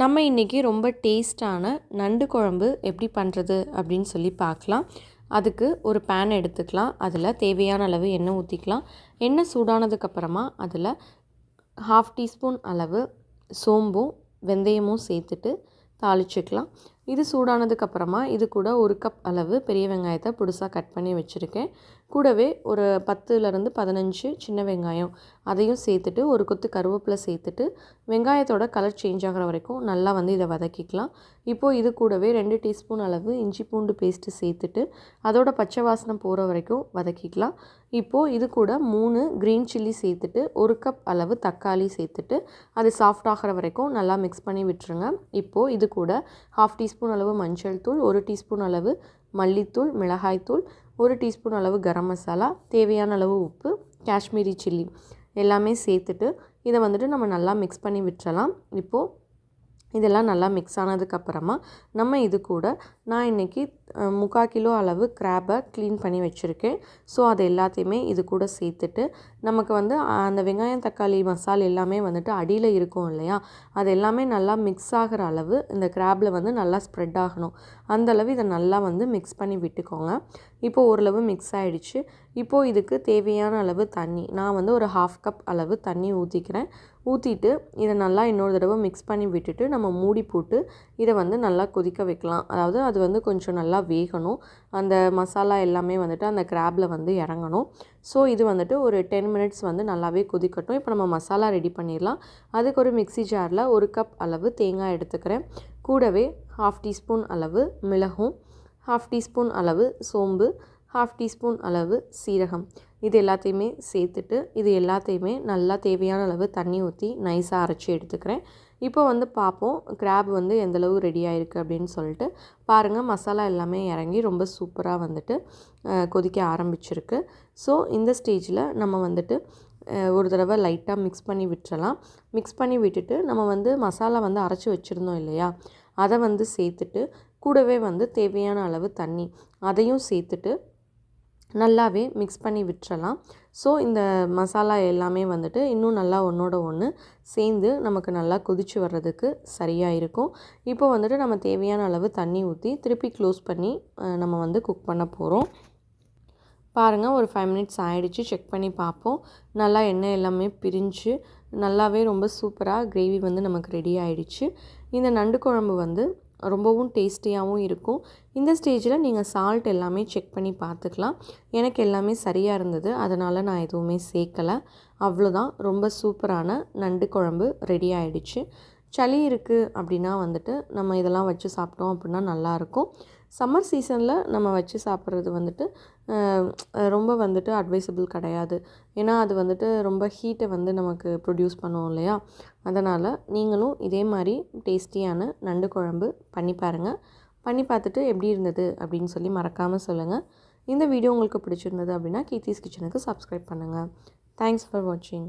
நம்ம இன்றைக்கி ரொம்ப டேஸ்டான நண்டு குழம்பு எப்படி பண்ணுறது அப்படின்னு சொல்லி பார்க்கலாம். அதுக்கு ஒரு பேன் எடுத்துக்கலாம். அதில் தேவையான அளவு எண்ணெய் ஊற்றிக்கலாம் எண்ணெய் சூடானதுக்கப்புறமா அதில் ஹாஃப் டீஸ்பூன் அளவு சோம்பும் வெந்தயமும் சேர்த்துட்டு தாளிச்சுக்கலாம். இது சூடானதுக்கப்புறமா இது கூட ஒரு கப் அளவு பெரிய வெங்காயத்தை புதுசாக கட் பண்ணி வச்சுருக்கேன். கூடவே ஒரு பத்துலேருந்து பதினஞ்சு சின்ன வெங்காயம் அதையும் சேர்த்துட்டு ஒரு கொத்து கருவேப்பிலை சேர்த்துட்டு வெங்காயத்தோட கலர் சேஞ்ச் ஆகிற வரைக்கும் நல்லா வந்து இதை வதக்கிக்கலாம். இப்போது இது கூடவே ரெண்டு டீஸ்பூன் அளவு இஞ்சி பூண்டு பேஸ்ட்டு சேர்த்துட்டு அதோட பச்சை வாசனை போகிற வரைக்கும் வதக்கிக்கலாம். இப்போது இது கூட மூணு க்ரீன் சில்லி சேர்த்துட்டு ஒரு கப் அளவு தக்காளி சேர்த்துட்டு அது சாஃப்ட் ஆகிற வரைக்கும் நல்லா மிக்ஸ் பண்ணி விட்டுருங்க. இப்போது இது கூட ஹாஃப் டீஸ்பூன் டீஸ்பூன் அளவு மஞ்சள் தூள் ஒரு டீஸ்பூன் அளவு மல்லித்தூள் மிளகாய்த்தூள் ஒரு டீஸ்பூன் அளவு கரம் மசாலா தேவையான அளவு உப்பு காஷ்மீரி சில்லி எல்லாமே சேர்த்துட்டு இதை வந்துட்டு நம்ம நல்லா மிக்ஸ் பண்ணி விட்டுறலாம். இப்போது இதெல்லாம் நல்லா மிக்ஸ் ஆனதுக்கப்புறமா நம்ம இது கூட நான் இன்றைக்கி முக்கால் கிலோ அளவு க்ராப்பை க்ளீன் பண்ணி வச்சுருக்கேன். ஸோ அது எல்லாத்தையுமே இது கூட சேர்த்துட்டு நமக்கு வந்து அந்த வெங்காயம் தக்காளி மசாலா எல்லாமே வந்துட்டு அடியில் இருக்கும் இல்லையா? அது எல்லாமே நல்லா மிக்ஸ் ஆகிற அளவு இந்த க்ராப்பில் வந்து நல்லா ஸ்ப்ரெட் ஆகணும். அந்தளவு இதை நல்லா வந்து மிக்ஸ் பண்ணி விட்டுக்கோங்க. இப்போது ஓரளவு மிக்ஸ் ஆகிடுச்சு இப்போது இதுக்கு தேவையான அளவு தண்ணி நான் வந்து ஒரு ஹாஃப் கப் அளவு தண்ணி ஊற்றிக்கிறேன் ஊற்றிட்டு இதை நல்லா இன்னொரு தடவை மிக்ஸ் பண்ணி விட்டுட்டு நம்ம மூடி போட்டு இதை வந்து நல்லா கொதிக்க வைக்கலாம். அதாவது அது வந்து கொஞ்சம் நல்லா வேகணும். அந்த மசாலா எல்லாமே வந்துட்டு அந்த கிராப்பில் வந்து இறங்கணும். ஸோ இது வந்துட்டு ஒரு டென் மினிட்ஸ் வந்து நல்லாவே கொதிக்கட்டும். இப்போ நம்ம மசாலா ரெடி பண்ணிடலாம். அதுக்கு ஒரு மிக்சி ஜாரில் ஒரு கப் அளவு தேங்காய் எடுத்துக்கிறேன். கூடவே ஹாஃப் டீஸ்பூன் அளவு மிளகும் ஹாஃப் டீஸ்பூன் அளவு சோம்பு ஹாஃப் டீஸ்பூன் அளவு சீரகம். இது எல்லாத்தையுமே சேர்த்துட்டு இது எல்லாத்தையுமே நல்லா தேவையான அளவு தண்ணி ஊற்றி நைஸாக அரைச்சி எடுத்துக்கிறேன். இப்போ வந்து பார்ப்போம் கிராப் வந்து எந்தளவு ரெடி ஆகிருக்கு அப்படின்னு சொல்லிட்டு. பாருங்கள் மசாலா எல்லாமே இறங்கி ரொம்ப சூப்பராக வந்துட்டு கொதிக்க ஆரம்பிச்சிருக்கு. ஸோ இந்த ஸ்டேஜில் நம்ம வந்துட்டு ஒரு தடவை லைட்டாக மிக்ஸ் பண்ணி விட்டுறலாம். மிக்ஸ் பண்ணி விட்டுட்டு நம்ம வந்து மசாலா வந்து அரைச்சி வச்சுருந்தோம் இல்லையா? அதை வந்து சேர்த்துட்டு கூடவே வந்து தேவையான அளவு தண்ணி அதையும் சேர்த்துட்டு நல்லாவே மிக்ஸ் பண்ணி விட்டுறலாம். ஸோ இந்த மசாலா எல்லாமே வந்துட்டு இன்னும் நல்லா ஒன்றோட ஒன்று சேர்ந்து நமக்கு நல்லா கொதித்து வர்றதுக்கு சரியாக இருக்கும். இப்போ வந்துட்டு நம்ம தேவையான அளவு தண்ணி ஊற்றி திருப்பி க்ளோஸ் பண்ணி நம்ம வந்து குக் பண்ண போகிறோம் பாருங்கள் ஒரு ஃபைவ் மினிட்ஸ் ஆகிடுச்சு செக் பண்ணி பார்ப்போம். நல்லா எண்ணெய் எல்லாமே பிரிஞ்சு நல்லாவே ரொம்ப சூப்பராக கிரேவி வந்து நமக்கு ரெடி ஆகிடுச்சு இந்த நண்டு குழம்பு வந்து ரொம்பவும் டேஸ்டியாகவும் இருக்கும். இந்த ஸ்டேஜில் நீங்கள் சால்ட் எல்லாமே செக் பண்ணி பார்த்துக்கலாம். எனக்கு எல்லாமே சரியாக இருந்தது. அதனால் நான் எதுவுமே சேர்க்கலை. அவ்வளோதான். ரொம்ப சூப்பரான நண்டு குழம்பு ரெடி ஆகிடுச்சு சளி இருக்குது அப்படின்னா வந்துட்டு நம்ம இதெல்லாம் வச்சு சாப்பிட்டோம் அப்படின்னா நல்லாயிருக்கும். சம்மர் சீசனில் நம்ம வச்சு சாப்பிட்றது வந்துட்டு ரொம்ப வந்துட்டு அட்வைசபிள் கிடையாது. ஏன்னா அது வந்துட்டு ரொம்ப ஹீட்டை வந்து நமக்கு ப்ரொடியூஸ் பண்ணுவோம் இல்லையா? அதனால் நீங்களும் இதே மாதிரி டேஸ்டியான நண்டு குழம்பு பண்ணி பாருங்கள் பண்ணி பார்த்துட்டு எப்படி இருந்தது அப்படின்னு சொல்லி மறக்காமல் சொல்லுங்கள் இந்த வீடியோ உங்களுக்கு பிடிச்சிருந்தது அப்படின்னா கீர்த்திஸ் கிச்சனுக்கு சப்ஸ்கிரைப் பண்ணுங்கள் தேங்க்ஸ் ஃபார் வாட்சிங்